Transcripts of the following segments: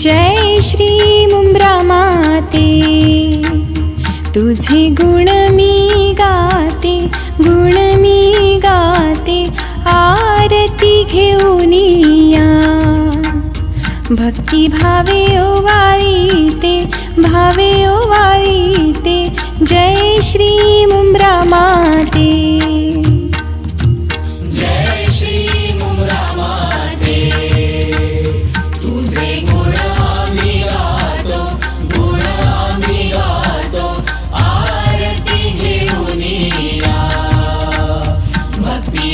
जय श्री मुंब्रा माते तुझे गुण मी गाते गुण मी गाते आरती घेऊन या. भक्ती भावे ओवाळीते भावे ओवाळीते जय श्री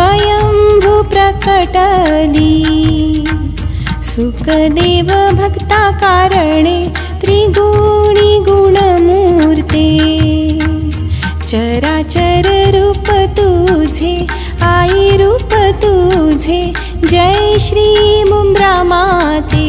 स्वयंभू प्रकटली सुखदेव भक्ता कारणे त्रिगुणी गुणमूर्ते। चराचर रूप तुझे आई रूप तुझे जय श्री मुम्रा माते।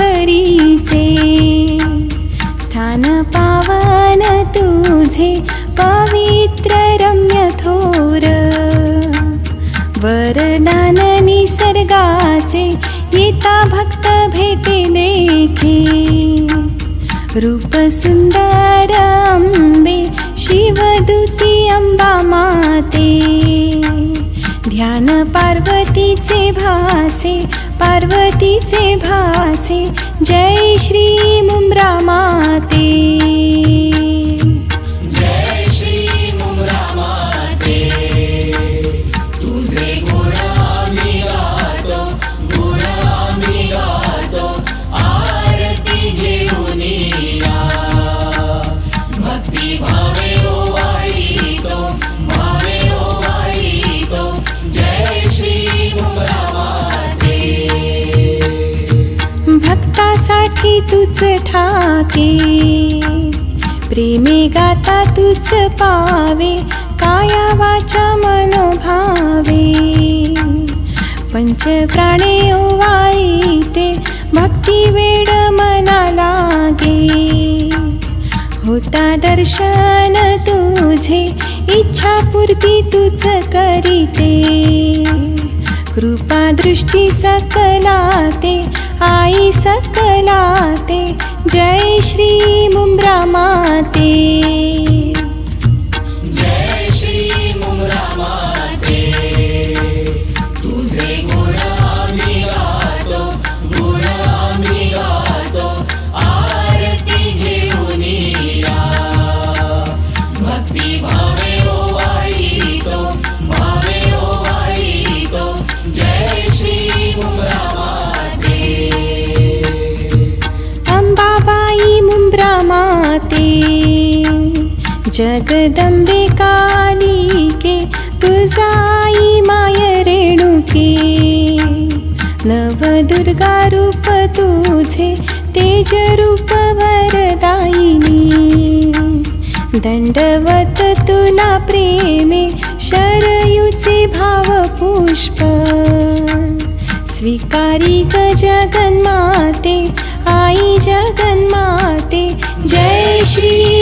शिखरीचे स्थान पावन तुझे पवित्र रम्य थोर। वरदान निसर्गाचे येता भक्त भेटे देखे रूप सुंदर अंबे शिवदूती अंबा माते। ध्यान पार्वतीचे भासे पार्वतीचे भासे. जय श्री तूच ठाके. प्रेमे गाता तूच पावे काया वाचा मनोभावे. पंच प्राणे ते भक्ती वेड मना लागे. होता दर्शन तुझे इच्छा पूर्ती तुझ करीते. कृपा दृष्टी सकला ते आई सकला जय श्री जगदंबे कालिके तुझाई माय रेणुके. नवदुर्गा रूप तुझे तेज रूप वरदायिनी. दंडवत तुला प्रेमे शरयुचे भाव पुष्प स्वीकारी ग जगन्माते आई जगन्माते जय श्री